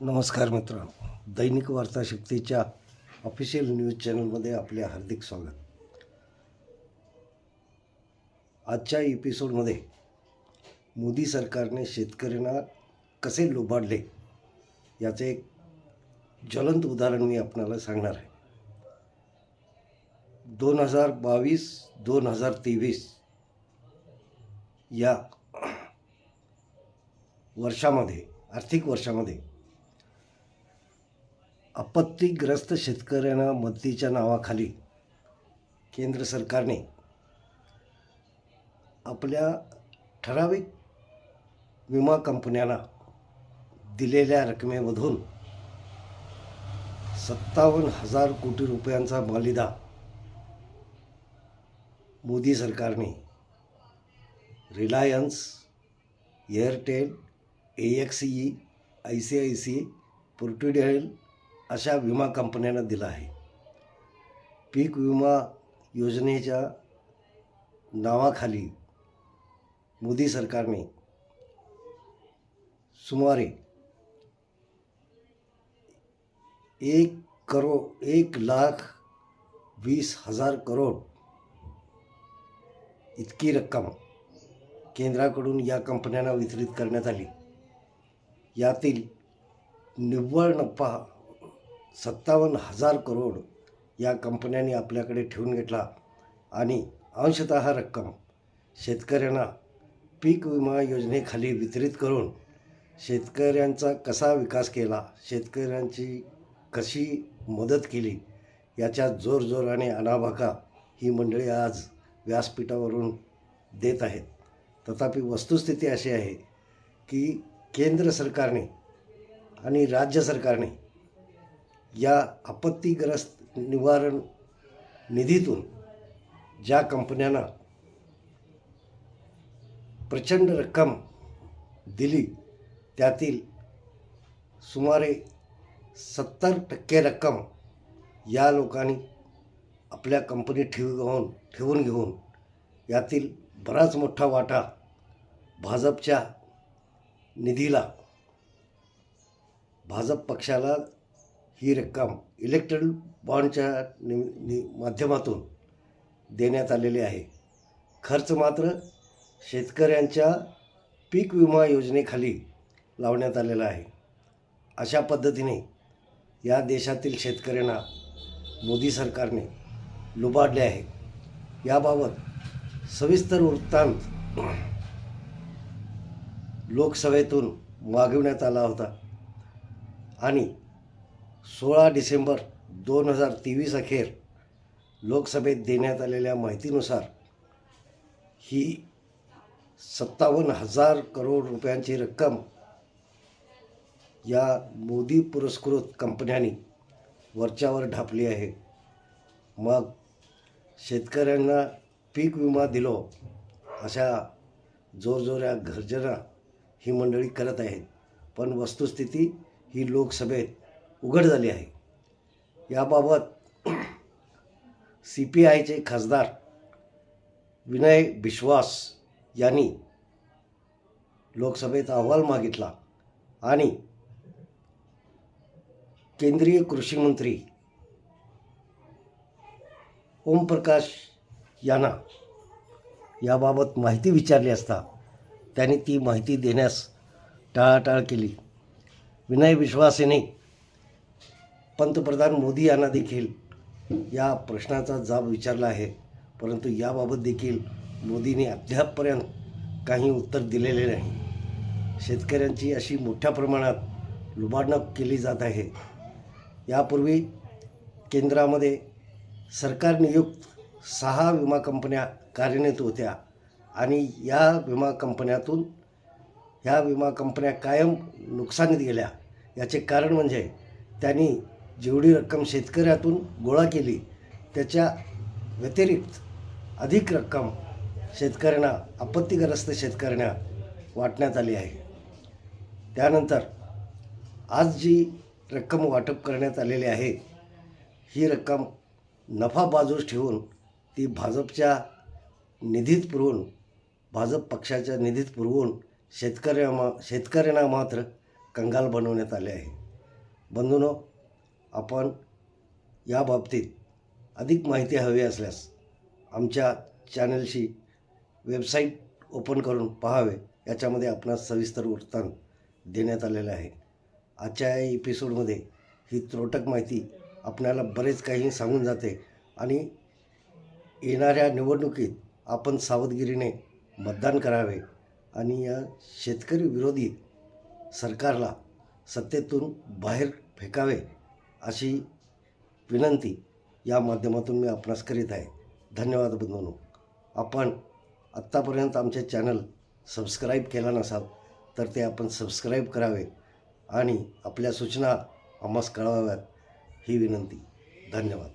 नमस्कार मित्रांनो. दैनिक वार्ता शक्तीच्या ऑफिशियल न्यूज चॅनलमध्ये आपले हार्दिक स्वागत. आजच्या एपिसोडमध्ये मोदी सरकारने शेतकऱ्यांना कसे लोबाडले याचे एक ज्वलंत उदाहरण मी आपणाला सांगणार आहे. दोन हजार बावीस दोन हजार तेवीस या वर्षामध्ये आर्थिक वर्षामध्ये आपत्तीग्रस्त शेतकऱ्यांना मदतीच्या नावाखाली केंद्र सरकारने आपल्या ठराविक विमा कंपन्यांना दिलेल्या रकमेमधून सत्तावन्न हजार कोटी रुपयांचा मालिदा मोदी सरकारने Reliance Airtel A X E I C I C Prudential अशा विमा कंपन्यांना दिला आहे. पीक विमा योजनेच्या नावाखाली मोदी सरकारने सुमारे एक करो एक लाख वीस हजार करोड इतकी रक्कम केंद्राकडून या कंपन्यांना वितरित करण्यात आली. यातील निव्वळ नफा सत्तावन्न हजार करोड या कंपन्यांनी आपल्याकडे ठेवून घेतला. आणि अंशतः रक्कम शेतकऱ्यांना पीक विमा योजनेखाली वितरित करून शेतकऱ्यांचा कसा विकास केला शेतकऱ्यांची कशी मदत केली याच्या जोरजोराने अनाभाका ही मंडळी आज व्यासपीठावरून देत आहेत. तथापि वस्तुस्थिती अशी आहे की केंद्र सरकारने आणि राज्य सरकारने या आपत्तीग्रस्त निवारण निधीतून ज्या कंपन्यांना प्रचंड रक्कम दिली त्यातील सुमारे सत्तर टक्के रक्कम या लोकांनी आपल्या कंपनीत ठेवून ठेवून घेऊन यातील बराच मोठा वाटा भाजपच्या निधीला भाजप पक्षाला ही रक्कम इलेक्ट्रल बॉन्डच्या नि नि माध्यमातून देण्यात आलेली आहे. खर्च मात्र शेतकऱ्यांच्या पीक विमा योजनेखाली लावण्यात आलेला आहे. अशा पद्धतीने या देशातील शेतकऱ्यांना मोदी सरकारने लुबाडले आहे. याबाबत सविस्तर वृत्तांत लोकसभेतून मागवण्यात आला होता आणि सोळा डिसेंबर दोन हजार तेवीस अखेर लोकसभेत देण्यात आलेल्या माहितीनुसार ही सत्तावन्न हजार करोड रुपयांची रक्कम या मोदी पुरस्कृत कंपन्यांनी वरच्यावर ढापली आहे. मग शेतकऱ्यांना पीक विमा दिलो अशा जोरजोऱ्या गर्जना ही मंडळी करत आहेत. पण वस्तुस्थिती ही लोकसभेत उघड झाली आहे. याबाबत सी पी आयचे खासदार विनय विश्वास यांनी लोकसभेत अहवाल मागितला आणि केंद्रीय कृषीमंत्री ओमप्रकाश यांना याबाबत माहिती विचारली असता त्यांनी ती माहिती देण्यास टाळाटाळ केली. विनय विश्वासेने पंतप्रधान मोदी यांना देखील या प्रश्नाचा जाब विचारला आहे. परंतु याबाबत देखील मोदींनी अद्यापपर्यंत काही उत्तर दिलेले नाही. शेतकऱ्यांची अशी मोठ्या प्रमाणात लुबाडणूक केली जात आहे. यापूर्वी केंद्रामध्ये सरकार नियुक्त सहा विमा कंपन्या कार्यान्वित होत्या आणि या विमा कंपन्यातून ह्या विमा कंपन्या कायम नुकसानीत गेल्या. याचे कारण म्हणजे त्यांनी जेवढी रक्कम शेतकऱ्यातून गोळा केली त्याच्या व्यतिरिक्त अधिक रक्कम शेतकऱ्यांना आपत्तीग्रस्त शेतकऱ्यांना वाटण्यात आली आहे. त्यानंतर आज जी रक्कम वाटप करण्यात आलेली आहे ही रक्कम नफा बाजूस ठेवून ती भाजपच्या निधीत पुरवून भाजप पक्षाच्या निधीत पुरवून शेतकऱ्या मा शेतकऱ्यांना मात्र कंगाल बनवण्यात आले आहे. बंधूनो आपण या बाबतीत अधिक माहिती हवी असल्यास आमच्या चॅनलशी वेबसाईट ओपन करून पहावे. याच्यामध्ये आपणास सविस्तर वृत्तांत देण्यात आलेलं आहे आजच्या या एपिसोडमध्ये ही त्रोटक माहिती आपल्याला बरेच काही सांगून जाते आणि येणाऱ्या निवडणुकीत आपण सावधगिरीने मतदान करावे आणि या शेतकरी विरोधी सरकारला सत्तेतून बाहेर फेकावे. अशी विनंती या माध्यमातून मी आपणास करीत आहे. धन्यवाद बंधूंनो. आपण आत्तापर्यंत आमचे चॅनल सबस्क्राईब केला नसाल तर ते आपण सबस्क्राईब करावे आणि आपल्या सूचना आम्हास कळवाव्यात ही विनंती. धन्यवाद.